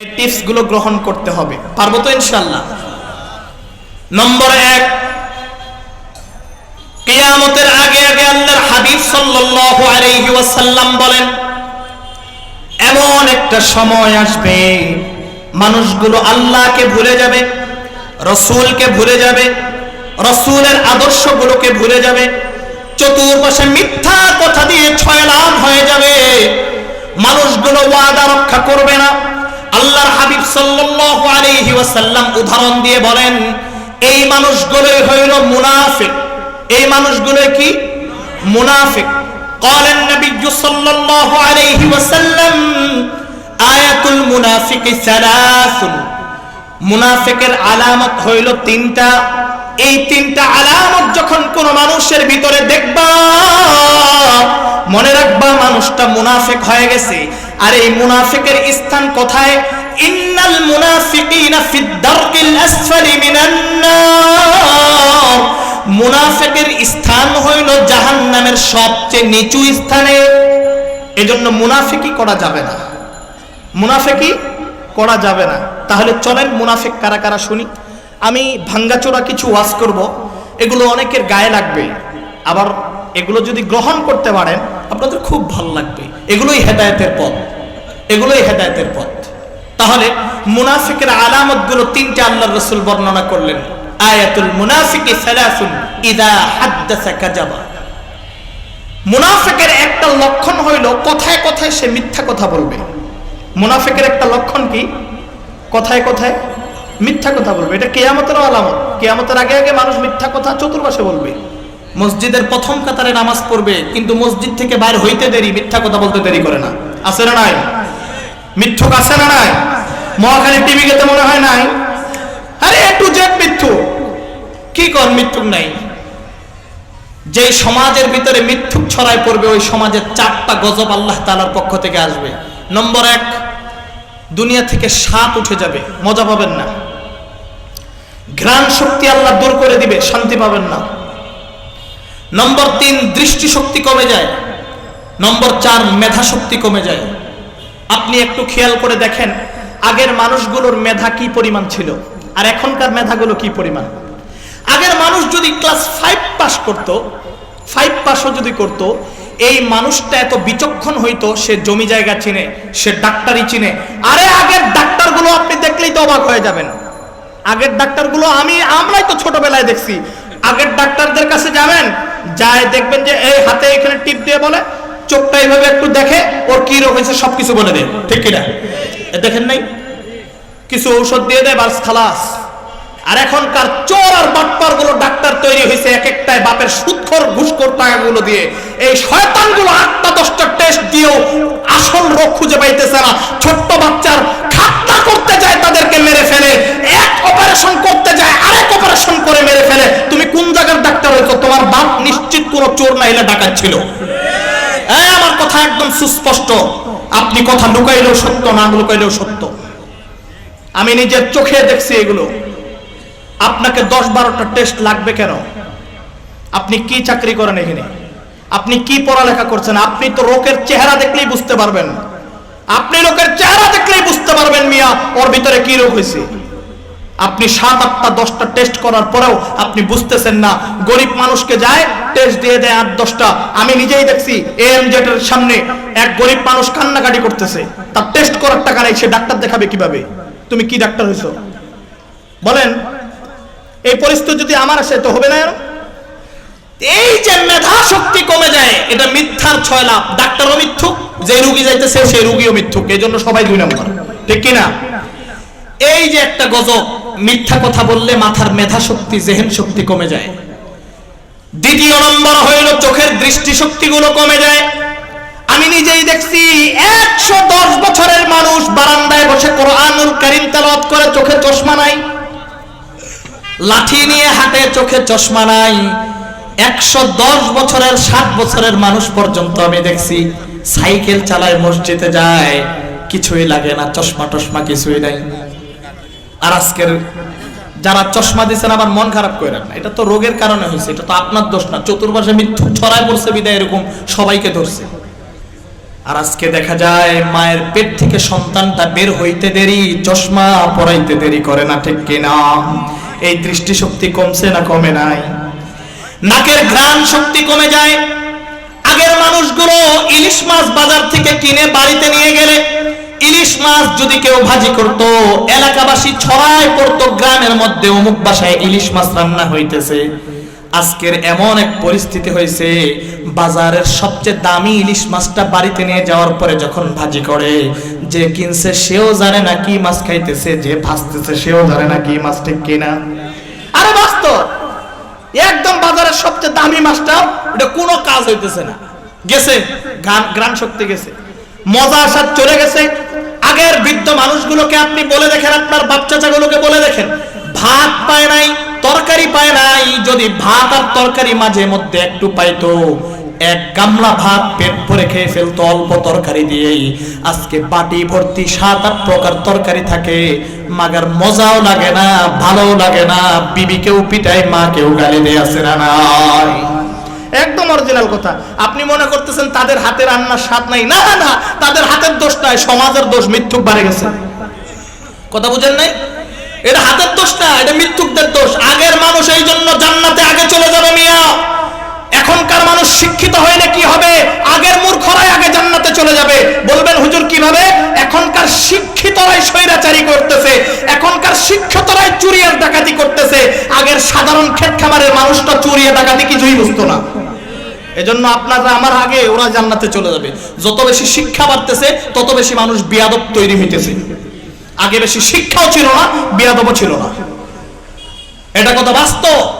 টিপসগুলো গ্রহণ করতে হবে। পারব তো ইনশাল্লাহ নম্বর এক, কিয়ামতের আগে আগে আল্লাহর হাবিব সাল্লাল্লাহু আলাইহি ওয়াসাল্লাম বলেন, এমন একটা সময় আসবে, মানুষগুলো আল্লাহকে ভুলে যাবে, রসুলকে ভুলে যাবে, রসুলের আদর্শগুলোকে ভুলে যাবে, চতুর্পাশে মিথ্যা কথা দিয়ে ছয় লাভ হয়ে যাবে, মানুষগুলো ওয়াদা রক্ষা করবে না আল্লাহর হাবিব সাল্লাল্লাহু আলাইহি ওয়াসাল্লাম উদাহরণ দিয়ে বলেন এই মানুষগুলোই হইল মুনাফিক এই মানুষগুলো কি মুনাফিক قال النبي صلى الله عليه وسلم آية المنافق ثلاث মুনাফিকের আলামত হইল তিনটা এই তিনটা আলামত যখন কোন মানুষের ভিতরে দেখবা মনে রাখবা মানুষটা মুনাফিক হয়ে গেছে আর এই মুনাফিকের স্থান কোথায় ইন্নাল মুনাফিকিনা ফিদ দারকিল আসফালি মিনান নার। মুনাফিকের স্থান হইল জাহান্নামের সবচেয়ে নিচু স্থানে। এজন্য মুনাফিকি করা যাবে না। মুনাফিকি করা যাবে না। তাহলে চলেন মুনাফিক কারা কারা শুনি। আমি ভাঙ্গাচোরা কিছু ওয়াজ করব। এগুলো অনেকের গায়ে লাগবে। আবার এগুলো যদি গ্রহণ করতে পারেন, আপনাদের খুব ভালো লাগবে। এগুলোই হেদায়েতের পথ। এগুলোই হেদায়েতের পথ। তাহলে মুনাফিকের আলামতগুলো তিনটে আল্লাহর রসুল বর্ণনা করলেন। আয়াতুল মুনাফিকি সালাসুন ইদা হাদ্দাসা কাজাবা। মুনাফিকের একটা লক্ষণ হইল কথায় কথায় সে মিথ্যা কথা বলবে। মুনাফিকের একটা লক্ষণ কি? কথায় কথায়? মিথ্যা কথা বলবে। এটা কেয়ামতের আলামত। কেয়ামতের আগে আগে মানুষ মিথ্যা কথা চতুর্পাশে বলবে। মসজিদের প্রথম কাতারে নামাজ পড়বে, কিন্তু মসজিদ থেকে বাইর হইতে দেরি, মিথ্যা কথা বলতে দেরি করে না। আছে না নাই? মিথ্যুক আছে না নাই? মহাখালী টিভি গেতে মনে হয় নাই? আরে টু জেড মিথ্যু কি কর মিথ্যুক নাই? যে সমাজের ভিতরে মিথ্যুক ছড়ায় পড়বে, ওই সমাজের চারটা গজব আল্লাহ তালার পক্ষ থেকে আসবে। নম্বর এক, দুনিয়া থেকে সাপ উঠে যাবে। মজা পাবেন না। ঘ্রাণ শক্তি আল্লাহ দূর করে দিবে, শান্তি পাবেন না। নম্বর তিন দৃষ্টি শক্তি কমে যায়। নম্বর চার মেধা শক্তি কমে যায়। আপনি একটু খেয়াল করে দেখেন, আগের মানুষগুলোর মেধা কি পরিমাণ ছিল? আর এখনকার মেধাগুলো কি পরিমাণ? আগের মানুষ যদি ক্লাস ফাইভ পাস করত, ফাইভ পাসও যদি করত, এই মানুষটা এত বিচক্ষণ হইতো, সে জমি জায়গা চিনে, সে ডাক্তারই চিনে। আরে আগের ডাক্তারগুলো আপনি দেখলেই তো অবাক হয়ে যাবেন। আগের ডাক্তারগুলো আমি, আমরাই তো ছোটবেলায় দেখছি। আগের ডাক্তারদের কাছে যাবেন, যায় দেখবেন যে, এই হাতে এখানে টিপ দিয়ে বলে চোখটা এইভাবে একটু দেখে, ওর কি রোগ হয়েছে সবকিছু বলে দেয় ঠিক কিনা? দেখেন নাই? কিছু ঔষধ দিয়ে দেয়, বাস খালাস। আর এখনকার চোর আর বাটপারগুলো ডাক্তার তৈরি হয়েছে এক একটাই বাপের সুৎখর, ঘুষখোর টাকাগুলো দিয়ে। এই শয়তানগুলো আটটা, দশটা টেস্ট দিয়েও আসল রোগ খুঁজে পাইতেছে না। ছোট্ট বাচ্চার খাতনা করতে যায়, তাদেরকে মেরে ফেলে। এক অপারেশন করতে যায়, আরেক অপারেশন করে মেরে ফেলে। তুমি কোন জায়গার ডাক্তার হয়েছো? তোমার বাপ নিশ্চিত কোনো চোর না এলে ডাকাত ছিল। কথা একদম সুস্পষ্ট। আপনি কথা লুকাইলেও সত্য, না লুকাইলেও সত্য। আমি নিজের চোখে দেখছি এগুলো। আপনাকে দশ বারোটা টেস্ট লাগবে কেন? আপনি কি চাকরি করেন এখানে? আপনি কি পড়ালেখা করছেন? আপনি তো লোকের চেহারা দেখলেই বুঝতে পারবেন। আপনি লোকের চেহারা দেখলেই বুঝতে পারবেন মিয়া, ওর ভিতরে কি রোগ হয়েছে? আপনি সাত আটটা, দশটা টেস্ট করার পরেও আপনি বুঝতেছেন না। গরিব মানুষকে যায় টেস্ট দিয়ে দেয় আট, দশটা। আমি নিজেই দেখছি এম এর সামনে এক গরিব মানুষ কান্নাকাটি করতেছে। তার টেস্ট করার টাকা নেই, সে ডাক্তার দেখাবে কীভাবে? তুমি কি ডাক্তার হয়েছো? বলেন, এই পরিস্থিতি যদি আমার আসে তো হবে না? এই যে মেধা শক্তি কমে যায়, এটা মিথ্যার ছয় লাভ। ডাক্তারও মিথ্যুক যে রুগী যাইতেছে সেই রুগীও মিথ্যুক। এই জন্য সবাই দুই নম্বর। ঠিক কিনা? এই যে একটা গজব, মিথ্যা কথা বললে মাথার মেধা শক্তি জেহেন শক্তি কমে যায়। দ্বিতীয় নম্বর হইল চোখের দৃষ্টি শক্তিগুলো কমে যায়। আমি নিজেই দেখছি একশো দশ বছরের মানুষ বারান্দায় বসে কোরআনুল কারিম তেলাওয়াত করে, চোখে চশমা নাই। লাঠি নিয়ে হাতে চোখে চশমা নাই। একশো দশ বছরের, ষাট বছরের মানুষ পর্যন্ত আমি দেখছি সাইকেল চালায় মসজিদে যায়, কিছুই লাগে না চশমা টশমা কিছুই নাই। আর আজকের যারা চশমা দিচ্ছেন আমার মন খারাপ করে না। এটা তো রোগের কারণে হয়েছে, এটা তো আপনার দোষ না। চতুর্পাশে মৃত্যু ছড়ায় পড়ছে বিদায় এরকম সবাইকে ধরছে। আর আজকে দেখা যায় মায়ের পেট থেকে সন্তানটা বের হইতে দেরি, চশমা পরাইতে দেরি করে না, ঠিক কিনা? এই দৃষ্টিশক্তি কমছে না কমে নাই? নাকের ঘ্রাণ শক্তি কমে যায়। আগের মানুষগুলো ইলিশ মাছ বাজার থেকে কিনে বাড়িতে নিয়ে গেলে ইলিশ মাছ যদি কেউ ভাজি করত, এলাকাবাসী ছড়ায় পড়তো, গ্রামের মধ্যে অমুক বাসায় ইলিশ মাছ রান্না হইতেছে। আজকের এমন এক পরিস্থিতি হয়েছে বাজারের সবচেয়ে দামি ইলিশ মাছটা বাড়িতে নিয়ে যাওয়ার পরে যখন ভাজি করে, যে কিনছে সেও জানে না কি মাছ খাইতেছে, যে ভাজতেছে সেও জানে না কি মাছ ঠিক কিনা। আরে বাস্তব! একদম বাজারের সবচেয়ে দামি মাছটা, এটা কোনো কাজ হইতেছে না। গেছে গ্রাম শক্তি গেছে। মজা আসার চলে গেছে আগের বৃদ্ধ মানুষগুলোকে আপনি বলে দেখেন, আপনার বাচ্চাচাগুলোকে বলে দেখেন। ভাত পায় নাই, তরকারি পায় নাই, যদি ভাত আর তরকারি মাঝে মধ্যে একটু পাইতো, এক গামলা ভাত পেট ভরে খেয়ে ফেলতো অল্প তরকারি দিয়েই। আজকে বাটি, ভর্তি, সাত আট প্রকার তরকারি থাকে, মাগার মজাও লাগে না, ভালোও লাগে না, বিবিকেও পিটায়, মাকেও গালি দিয়ে আসে না নাই। একদম অরিজিনাল কথা। আপনি মনে করতেছেন তাদের হাতে রান্নার স্বাদ নাই? না না, তাদের হাতের নাই সমাজের দোষ মৃত্যুক বাড়ে গেছে। কথা বুঝেন নাই? এটা হাতের দোষ না, এটা মৃত্যুকদের দোষ। আগের মানুষ এই জন্য জান্নাতে আগে চলে যাবে মিয়া। এখনকার মানুষ শিক্ষিত হইলে কি হবে? আগের মূর্খরাই আগে জান্নাতে চলে যাবে। বলবেন, হুজুর, কীভাবে? এখনকার শিক্ষিতরাই স্বৈরাচারী করতেছে। এখনকার শিক্ষিতরাই চুরি আর ডাকাতি করতেছে। আগের সাধারণ ক্ষেত খামারের মানুষটা চুরি আর ডাকাতি কিছুই বুঝতো না। এজন্য আপনারা আমার আগে ওরা জান্নাতে চলে যাবে। যত বেশি শিক্ষা বাড়তেছে, তত বেশি মানুষ বিয়াদব তৈরি হইতেছে। আগে বেশি শিক্ষাও ছিল না, বিয়াদবও ছিল না। এটা কথা বাস্তব।